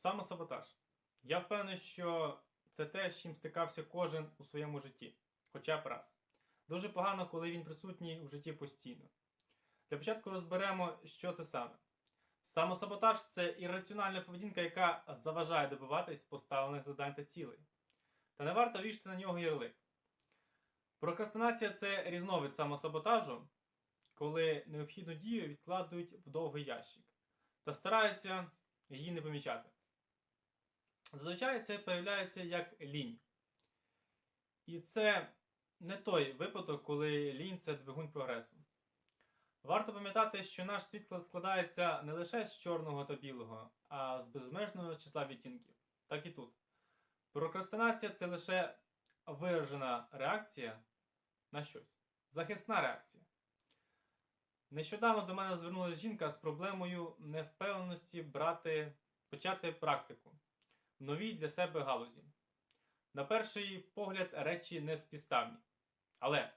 Самосаботаж. Я впевнений, що це те, з чим стикався кожен у своєму житті, хоча б раз. Дуже погано, коли він присутній у житті постійно. Для початку розберемо, що це саме. Самосаботаж це ірраціональна поведінка, яка заважає добиватись поставлених завдань та цілей. Та не варто вішати на нього ярлик. Прокрастинація це різновид самосаботажу, коли необхідну дію відкладують в довгий ящик та стараються її не помічати. Зазвичай це проявляється як лінь. І це не той випадок, коли лінь це двигун прогресу. Варто пам'ятати, що наш світ складається не лише з чорного та білого, а з безмежного числа відтінків. Так і тут. Прокрастинація це лише виражена реакція на щось. Захисна реакція. Нещодавно до мене звернулася жінка з проблемою невпевненості брати, почати практику новій для себе галузі. На перший погляд, речі не співставні. Але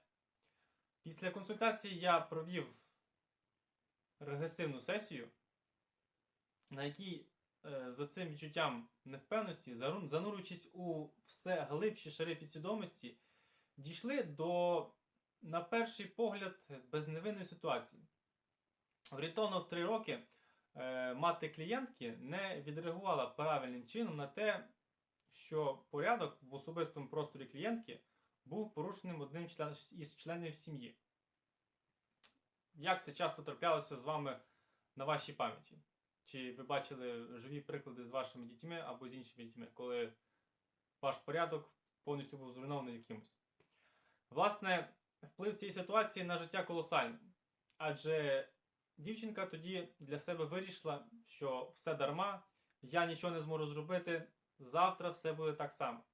після консультації я провів регресивну сесію, на якій е, за цим відчуттям невпевненості, зару- занурюючись у все глибші шари підсвідомості, дійшли до, на перший погляд, безневинної ситуації. Орієнтовно в три роки мати клієнтки не відреагувала правильним чином на те, що порядок в особистому просторі клієнтки був порушеним одним із членів сім'ї. Як це часто траплялося з вами на вашій пам'яті? Чи ви бачили живі приклади з вашими дітьми або з іншими дітьми, коли ваш порядок повністю був зруйнований якимось? Власне, вплив цієї ситуації на життя колосальний. Адже дівчинка тоді для себе вирішила, що все дарма, я нічого не зможу зробити, завтра все буде так само.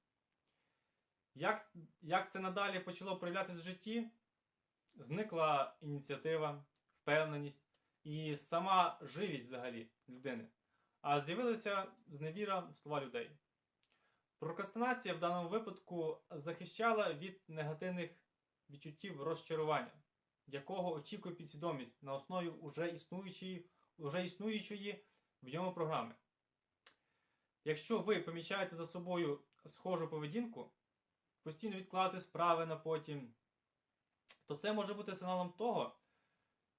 Як, як це надалі почало проявлятися в житті? Зникла ініціатива, впевненість і сама живість взагалі людини. А з'явилася зневіра в слова людей. Прокрастинація в даному випадку захищала від негативних відчуттів розчарування, якого очікує підсвідомість на основі уже існуючої, уже існуючої в ньому програми. Якщо ви помічаєте за собою схожу поведінку, постійно відкладати справи на потім, то це може бути сигналом того,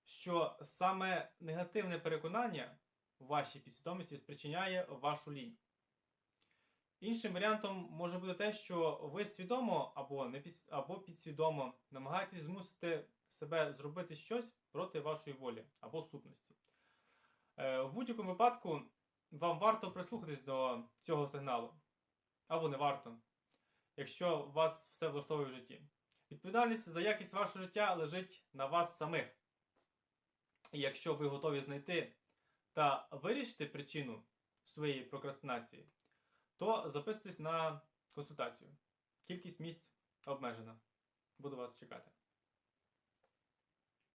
що саме негативне переконання в вашій підсвідомості спричиняє вашу лінь. Іншим варіантом може бути те, що ви свідомо або, не під, або підсвідомо намагаєтесь змусити себе зробити щось проти вашої волі або сутності. Е, в будь-якому випадку вам варто прислухатись до цього сигналу. Або не варто, якщо вас все влаштовує в житті. Відповідальність за якість вашого життя лежить на вас самих. І якщо ви готові знайти та вирішити причину своєї прокрастинації, то записуйтесь на консультацію. Кількість місць обмежена. Буду вас чекати.